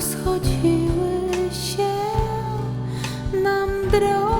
rozchodziły się nam drogi,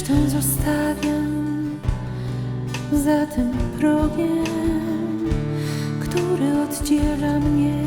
Zresztą zostawiam za tym progiem, który oddziela mnie